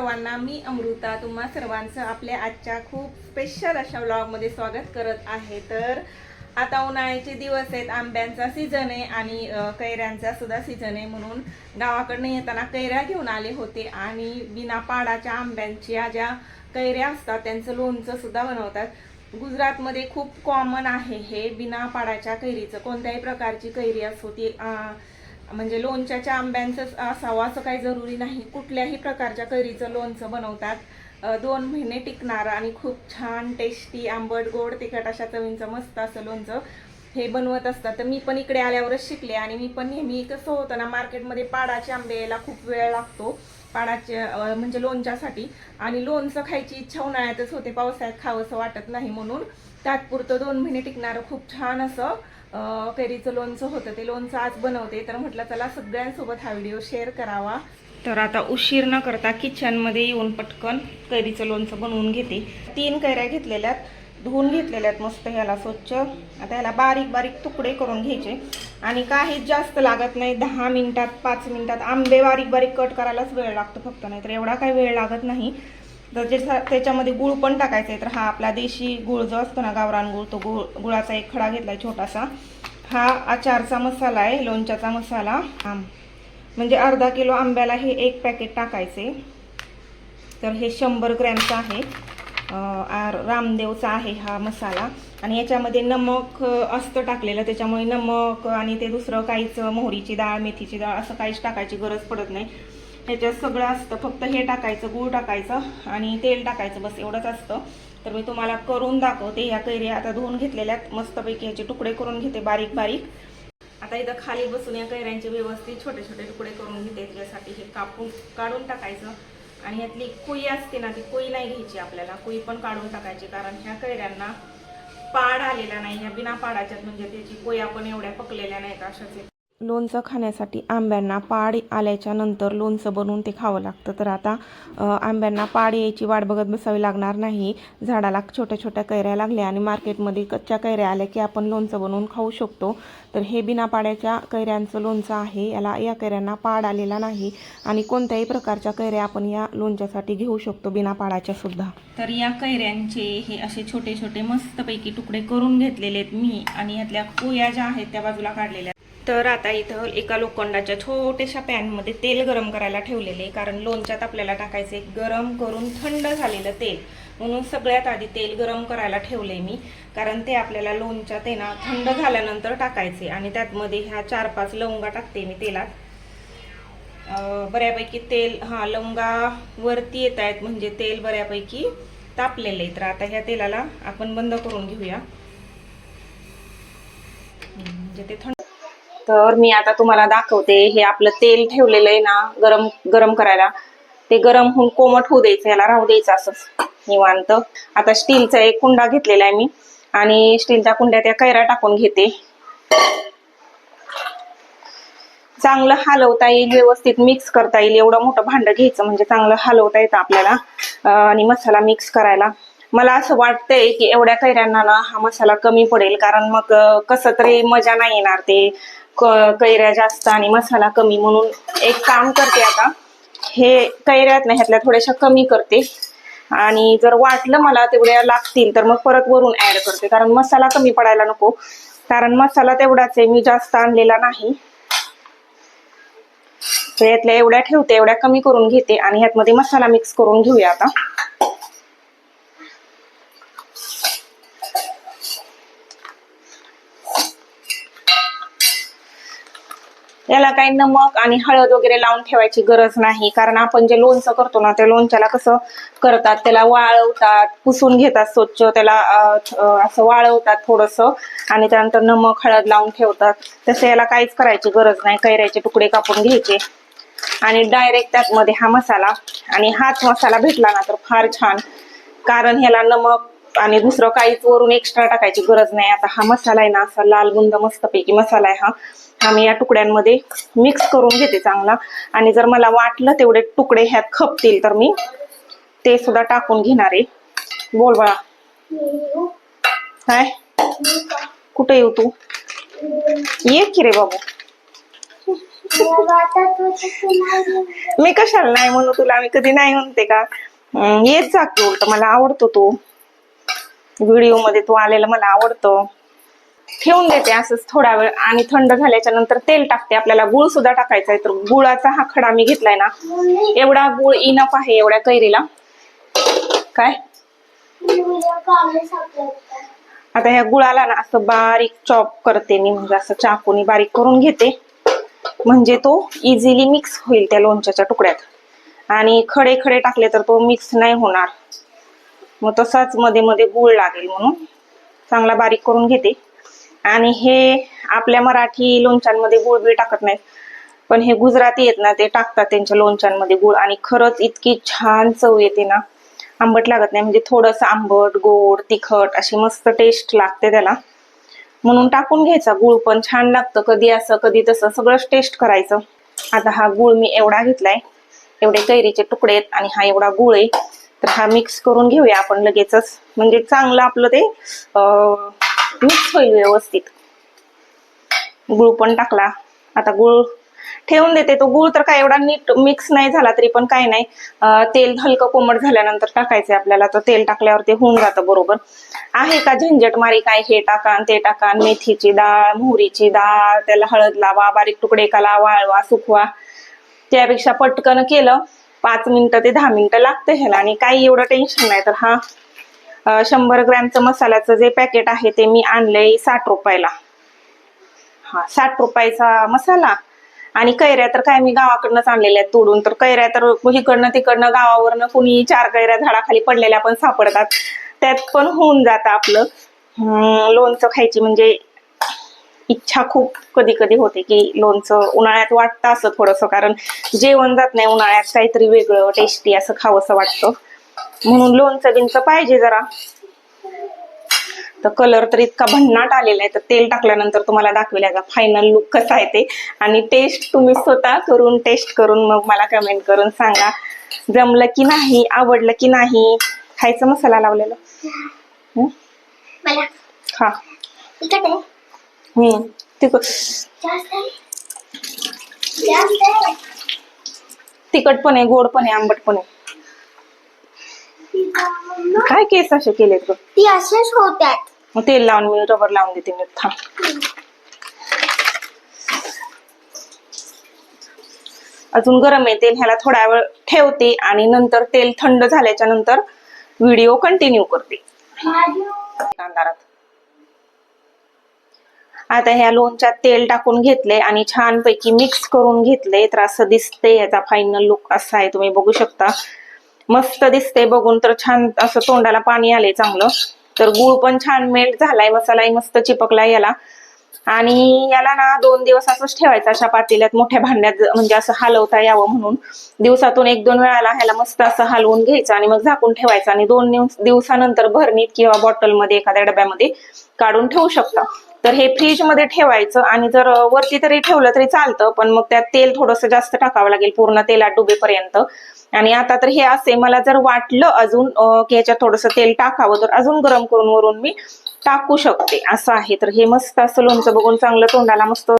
सर्वांना मी अमृता तुम्हा सर्वांचं आपल्या आजच्या खूप स्पेशल अशा व्लॉगमध्ये स्वागत करत आहे. तर आता उन्हाळ्याचे दिवस आहेत आंब्यांचा सीझन आहे आणि कैऱ्यांचा सुद्धा सीझन आहे म्हणून गावाकडनं येताना कैऱ्या घेऊन आले होते आणि बिना पाडाच्या आंब्यांच्या ज्या कैऱ्या असतात त्यांचं लोणचं सुद्धा बनवतात. गुजरातमध्ये खूप कॉमन आहे हे बिना पाडाच्या कैरीचं. कोणत्याही प्रकारची कैरी असो ती म्हणजे लोणच्याच्या आंब्यांचंच असावं असं काही जरुरी नाही. कुठल्याही प्रकारच्या कैरीचं लोणचं बनवतात. दोन महिने टिकणारं आणि खूप छान टेस्टी आंबट गोड तिखट अशा चवींचं मस्त असं लोणचं हे बनवत असतात. तर मी पण इकडे आल्यावरच शिकले आणि मी पण नेहमी कसं होतं ना मार्केटमध्ये पाडाचे आंबे यायला खूप वेळ लागतो. पाडाचे म्हणजे लोणच्यासाठी. आणि लोणचं खायची इच्छा उन्हाळ्यातच होते पावसाळ्यात खावंसं वाटत नाही म्हणून. तात्पुरतं दोन महिने टिकणारं खूप छान असं. कैरीचं लोणचं होतं ते लोणचं आज बनवते. तर म्हटलं चला सगळ्यांसोबत हा व्हिडिओ शेअर करावा. तर आता उशीर न करता किचनमध्ये येऊन पटकन कैरीचं लोणचं बनवून घेते. तीन कैऱ्या घेतलेल्या धुवून घेतलेल्यात मस्त ह्याला स्वच्छ. आता ह्याला बारीक बारीक तुकडे करून घ्यायचे. आणि काहीच जास्त लागत नाही दहा मिनिटात पाच मिनिटात. आंबे बारीक बारीक कट करायलाच वेळ लागतो फक्त नाही तर एवढा काही वेळ लागत नाही. तर जे त्याच्यामध्ये गुळ पण टाकायचा आहे तर हा आपला देशी गुळ जो असतो ना गावरान गुळ तो गुळ गुळाचा एक खडा घेतला आहे छोटासा. हा आचारचा मसाला आहे लोणच्याचा मसाला. म्हणजे अर्धा किलो आंब्याला हे एक पॅकेट टाकायचे तर हे शंभर ग्रॅमचं आहे. रामदेवचा आहे हा मसाला. आणि याच्यामध्ये नमक असतं टाकलेलं त्याच्यामुळे नमक आणि ते दुसरं काहीच मोहरीची डाळ मेथीची डाळ असं काहीच टाकायची गरज पडत नाही. ह्याच्यात सगळं असतं. फक्त हे टाकायचं गूळ टाकायचं आणि तेल टाकायचं बस एवढंच असतं. तर मी तुम्हाला करून दाखवते. ह्या कैऱ्या आता धुवून घेतलेल्यात मस्तपैकी ह्याचे तुकडे करून घेते बारीक बारीक. आता इथं खाली बसून या कैऱ्यांचे व्यवस्थित छोटे छोटे तुकडे करून घेते. त्याच्यासाठी हे कापून काढून टाकायचं. आणि यातली कुई असते ना ती कुई नाही घ्यायची आपल्याला. कुई पण काढून टाकायची कारण ह्या कैऱ्यांना पाड आलेला नाही. ह्या बिना पाडाच्यात म्हणजे त्याची कुया पण एवढ्या पकलेल्या नाहीत अशाच लोणचं खाण्यासाठी आंब्यांना पाड आल्याच्यानंतर लोणचं बनवून ते खावं लागतं. तर आता आंब्यांना पाड यायची वाट बघत बसावी लागणार नाही. झाडाला छोट्या छोट्या कैऱ्या लागल्या आणि मार्केटमध्ये कच्च्या कैऱ्या आल्या की आपण लोणचं बनवून खाऊ शकतो. तर हे बिना पाड्याच्या कैऱ्यांचं लोणचं आहे. याला या कैऱ्यांना पाड आलेला नाही आणि कोणत्याही प्रकारच्या कैऱ्या आपण या लोणच्यासाठी घेऊ शकतो बिना पाडाच्या सुद्धा. तर या कैऱ्यांचे हे असे छोटे छोटे मस्तपैकी तुकडे करून घेतलेले आहेत मी आणि यातल्या कोया ज्या आहेत त्या बाजूला काढलेल्या तर आता इथं एका लोखंडाच्या छोट्याशा पॅनमध्ये तेल गरम करायला ठेवलेले कारण लोणच्यात आपल्याला टाकायचं एक गरम करून थंड झालेलं तेल. म्हणून सगळ्यात आधी तेल गरम करायला ठेवले मी कारण ते आपल्याला लोणच्यात आहे ना थंड झाल्यानंतर टाकायचे आणि त्यातमध्ये ह्या चार पाच लवंगा टाकते मी तेलात. बऱ्यापैकी तेल हां लवंगा वरती येत आहेत म्हणजे तेल बऱ्यापैकी तापलेले तर आता ह्या तेलाला आपण बंद करून घेऊया. म्हणजे ते थंड तर मी आता तुम्हाला दाखवते हे आपलं तेल ठेवलेलं आहे ना गरम गरम करायला. ते गरम होऊन कोमट होऊ द्यायचं याला राहू द्यायचं असंच निवांत. आता स्टीलचा एक कुंडा घेतलेला आहे मी. आणि स्टीलच्या कुंड्यात या कैरा टाकून घेते. चांगलं हलवता येईल व्यवस्थित मिक्स करता येईल. एवढं मोठं भांडं घ्यायचं म्हणजे चांगलं हलवता येतं आपल्याला. आणि मसाला मिक्स करायला. मला असं वाटतंय की एवढ्या कैऱ्यांना ना हा मसाला कमी पडेल. कारण मग कसं तरी मजा नाही येणार ते. कैऱ्या जास्त आणि मसाला कमी म्हणून एक काम करते आता. हे कैऱ्यात ना ह्यातल्या थोड्याशा कमी करते. आणि जर वाटलं मला तेवढ्या लागतील तर मग परत वरून ऍड करते. कारण मसाला कमी पडायला नको. कारण मसाला तेवढाच आहे मी जास्त आणलेला नाही. यातल्या एवढ्या ठेवते एवढ्या कमी करून घेते आणि ह्यातमध्ये मसाला मिक्स करून घेऊया आता. याला काही नमक आणि हळद वगैरे लावून ठेवायची गरज नाही. कारण आपण जे लोणचं करतो ना त्या लोणच्याला कसं करतात त्याला वाळवतात पुसून घेतात स्वच्छ त्याला असं वाळवतात थोडस आणि त्यानंतर नमक हळद लावून ठेवतात. तसं याला काहीच करायची गरज नाही कैऱ्याचे तुकडे कापून घ्यायचे. आणि डायरेक्ट त्यातमध्ये हा मसाला आणि हाच मसाला भेटला ना तर फार छान. कारण ह्याला नमक आणि दुसरं काहीच वरून एक्स्ट्रा टाकायची गरज नाही. आता हा मसाला आहे ना असा लाल बुंद मस्तपैकी मसाला आहे हा. हा मी या तुकड्यांमध्ये मिक्स करून घेते चांगला. आणि जर मला वाटलं तेवढे तुकडे ह्यात खपतील तर मी ते सुद्धा टाकून घेणार आहे. बोल बाळा. काय? कुठे येऊ तू? ये की रे बाबू. मी कशाला नाही म्हणू तुला? मी कधी नाही म्हणते का? येत जा की उलट. मला आवडतो तो. व्हिडिओमध्ये तू आलेला मला आवडतो. ठेवून देते असंच थोडा वेळ आणि थंड झाल्याच्यानंतर तेल टाकते. आपल्याला गुळ सुद्धा टाकायचा आहे. तर गुळाचा हा खडा मी घेतलाय ना एवढा गुळ इनफ आहे एवढ्या कैरीला. काय? आता ह्या गुळाला ना असं बारीक चॉप करते मी. म्हणजे असं चाकूनी बारीक करून घेते. म्हणजे तो इझिली मिक्स होईल त्या लोणच्याच्या तुकड्यात. आणि खडे खडे टाकले तर तो मिक्स नाही होणार. मग तसाच मध्ये मध्ये गुळ लागेल म्हणून. चांगला बारीक करून घेते. आणि हे आपल्या मराठी लोणच्यांमध्ये गुळ बी टाकत नाहीत. पण हे गुजराती आहेत ना ते टाकतात त्यांच्या लोणच्यांमध्ये गुळ. आणि खरंच इतकी छान चव येते ना. आंबट लागत नाही. म्हणजे थोडंसं आंबट गोड तिखट अशी मस्त टेस्ट लागते त्याला. म्हणून टाकून घ्यायचा गुळ पण छान लागतं. कधी असं कधी तसं सगळंच टेस्ट करायचं. आता हा गुळ मी एवढा घेतलाय. एवढे कैरीचे तुकडे आहेत आणि हा एवढा गुळ आहे. तर हा मिक्स करून घेऊया आपण लगेचच. म्हणजे चांगलं आपलं ते मिक्स होईल व्यवस्थित. गुळ पण टाकला. आता गुळ ठेवून देते. तो गुळ तर काय एवढा नीट मिक्स नाही झाला तरी पण काय नाही. तेल हलकं कोमट झाल्यानंतर टाकायचंय आपल्याला. तर तेल टाकल्यावर ते होऊन जातं बरोबर. आहे का झंझट मारी काय? हे टाका ते टाका. मेथीची डाळ मोहरीची डाळ त्याला हळद लावा बारीक तुकडे काला वाळवा सुकवा. त्यापेक्षा पटकन केलं. पाच मिनिटं ते दहा मिनिटं लागतं ह्याला आणि काही एवढं टेन्शन नाही. तर हा शंभर ग्रॅमचं मसाल्याचं जे पॅकेट आहे ते मी आणलंय साठ रुपयाला. हा साठ रुपयाचा मसाला. आणि कैऱ्या तर काय मी गावाकडनंच आणलेल्या आहेत तोडून. तर कैऱ्या तर इकडनं तिकडनं गावावरनं कुणी चार कैऱ्या झाडाखाली पडलेल्या पण सापडतात. त्यात पण होऊन जातं आपलं. लोणचं खायची म्हणजे इच्छा खूप कधी कधी होते की लोणचं उन्हाळ्यात वाटतं असं थोडंसं कारण जेवण जात नाही उन्हाळ्यात. काहीतरी वेगळं टेस्टी असं खावंसं वाटतं. म्हणून लोणचं बिनचं पाहिजे जरा. तर कलर तर इतका भन्नाट आलेला आहे तर तेल टाकल्यानंतर तुम्हाला दाखवेल याचा फायनल लुक कसा आहे ते. आणि टेस्ट तुम्ही स्वतः करून टेस्ट करून मग मला कमेंट करून सांगा. जमलं की नाही आवडलं की नाही खायचा मसाला लावलेला? हं? हम्म तिखट पण आहे गोड पण आहे आंबट पण आहे. काय केस असे केलेत ग? ती असेच होत्यात. मग तेल लावून मी रबर लावून देते नीट थांब. अजून गरम आहे तेल ह्याला थोडा वेळ ठेवते आणि नंतर तेल थंड झाल्याच्यानंतर व्हिडिओ कंटिन्यू करते. अंधारात. आता ह्या लोणच्यात तेल टाकून घेतले आणि छानपैकी मिक्स करून घेतले तर असं दिसते याचा फायनल लुक असा आहे तुम्ही बघू शकता. मस्त दिसते बघून तर छान असं तोंडाला पाणी आले चांगलं. तर गुळ पण छान मेल्ट झालाय मसालाही मस्त चिपकलाय याला. आणि याला ना दोन दिवस असंच ठेवायचं अशा पातेल्यात मोठ्या भांड्यात म्हणजे असं हलवता यावं म्हणून. दिवसातून एक दोन वेळाला ह्याला मस्त असं हलवून घ्यायचं आणि मग झाकून ठेवायचं. आणि दोन दिवस- दिवसानंतर भरणीत किंवा बॉटलमध्ये एखाद्या डब्यामध्ये काढून ठेवू शकता. तर हे फ्रीजमध्ये ठेवायचं आणि जर वरती तरी ठेवलं तरी चालतं पण मग त्यात तेल थोडंसं जास्त टाकावं लागेल पूर्ण तेलात डुबेपर्यंत. आणि आता तर हे असे मला जर वाटलं अजून की ह्याच्यात थोडंसं तेल टाकावं तर अजून गरम करून वरून मी टाकू शकते. असं आहे. तर हे मस्त असं लोणचं बघून चांगलं तोंडाला मस्त